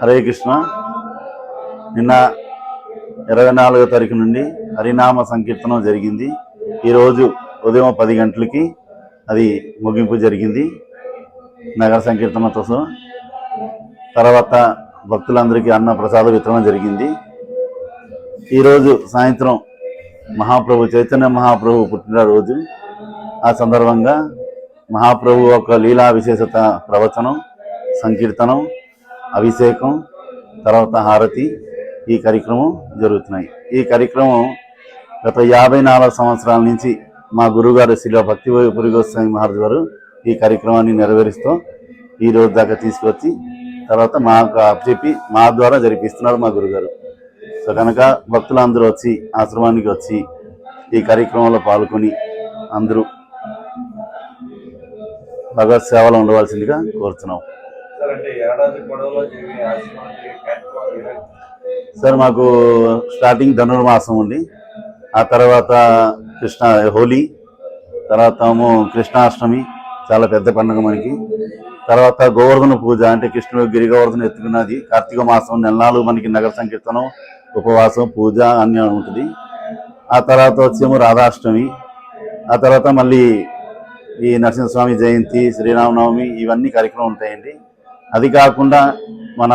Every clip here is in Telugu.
హరే కృష్ణ. నిన్న ఇరవై నాలుగో తారీఖు నుండి హరినామ సంకీర్తనం జరిగింది. ఈరోజు ఉదయం పది గంటలకి అది ముగింపు జరిగింది. నగర సంకీర్తనతో తర్వాత భక్తులందరికీ అన్న ప్రసాద వితరణ జరిగింది. ఈరోజు సాయంత్రం మహాప్రభు చైతన్య మహాప్రభు పుట్టినరోజు. ఆ సందర్భంగా మహాప్రభు యొక్క లీలా విశేషత ప్రవచనం సంకీర్తనం అభిషేకం తర్వాత హారతి ఈ కార్యక్రమం జరుగుతున్నాయి. ఈ కార్యక్రమం గత యాభై నాలుగు సంవత్సరాల నుంచి మా గురుగారు శిల భక్తి పురిగోస్వామి మహారాజు గారు ఈ కార్యక్రమాన్ని నెరవేరుస్తూ ఈ రోజు దాకా తీసుకొచ్చి తర్వాత మాకు చెప్పి మా ద్వారా జరిపిస్తున్నారు మా గురుగారు. సో కనుక భక్తులందరూ వచ్చి ఆశ్రమానికి వచ్చి ఈ కార్యక్రమంలో పాల్గొని అందరూ భగవత్ సేవలో ఉండవలసిందిగా కోరుతున్నాం. సార్ మాకు స్టార్టింగ్ ధనుర్మాసం ఉంది ఆ తర్వాత కృష్ణ హోలీ తర్వాత కృష్ణాష్టమి చాలా పెద్ద పండుగ మనకి. తర్వాత గోవర్ధన పూజ అంటే కృష్ణుడు గిరి గోవర్ధన ఎత్తుకున్నది. కార్తీక మాసం నెలనాలు మనకి నగర సంకీర్తనం ఉపవాసం పూజ అన్నీ ఉంటుంది. ఆ తర్వాత వచ్చేమో రాధాష్టమి. ఆ తర్వాత మళ్ళీ ఈ నరసింహస్వామి జయంతి శ్రీరామనవమి ఇవన్నీ కార్యక్రమం ఉంటాయండి. అది కాకుండా మన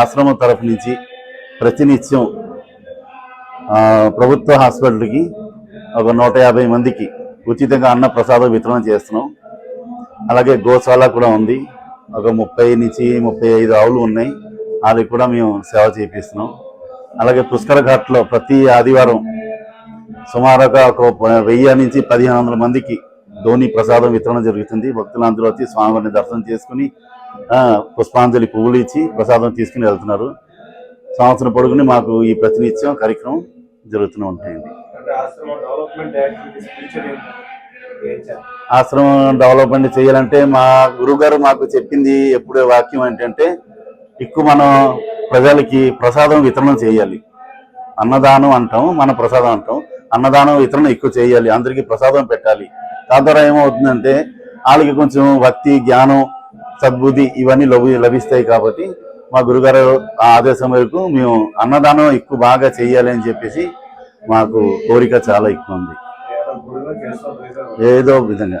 ఆశ్రమం తరఫు నుంచి ప్రతినిత్యం ప్రభుత్వ హాస్పిటల్కి ఒక నూట యాభై మందికి ఉచితంగా అన్న ప్రసాదం వితరణ చేస్తున్నాం. అలాగే గోశాల కూడా ఉంది. ఒక ముప్పై నుంచి ముప్పై ఐదు ఆవులు ఉన్నాయి. వాళ్ళకి కూడా మేము సేవ చేపిస్తున్నాం. అలాగే పుష్కర ఘాట్లో ప్రతి ఆదివారం సుమారుగా ఒక వెయ్యి నుంచి పదిహేను వందల మందికి ధోని ప్రసాదం వితరణ జరుగుతుంది. భక్తులందరూ వచ్చి స్వామివారిని దర్శనం చేసుకుని పుష్పాంజలి పువ్వులు ఇచ్చి ప్రసాదం తీసుకుని వెళ్తున్నారు. సంవత్సరం పొడుగుని మాకు ఈ ప్రతినిత్యం కార్యక్రమం జరుగుతూనే ఉంటాయండి. ఆశ్రమం డెవలప్మెంట్ చేయాలంటే మా గురుగారు మాకు చెప్పింది ఎప్పుడు వాక్యం ఏంటంటే ఎక్కువ మనం ప్రజలకి ప్రసాదం వితరణ చేయాలి. అన్నదానం అంటాం మన ప్రసాదం అంటాం అన్నదానం వితరణ ఎక్కువ చేయాలి అందరికీ ప్రసాదం పెట్టాలి. దాని ద్వారా ఏమవుతుందంటే వాళ్ళకి కొంచెం భక్తి జ్ఞానం సద్బుద్ధి ఇవన్నీ లభి లభిస్తాయి కాబట్టి మా గురుగారు ఆ ఆదేశం మేరకు మేము అన్నదానం ఎక్కువ బాగా చేయాలి అని చెప్పేసి మాకు కోరిక చాలా ఎక్కువ ఉంది. ఏడాది గుడిలో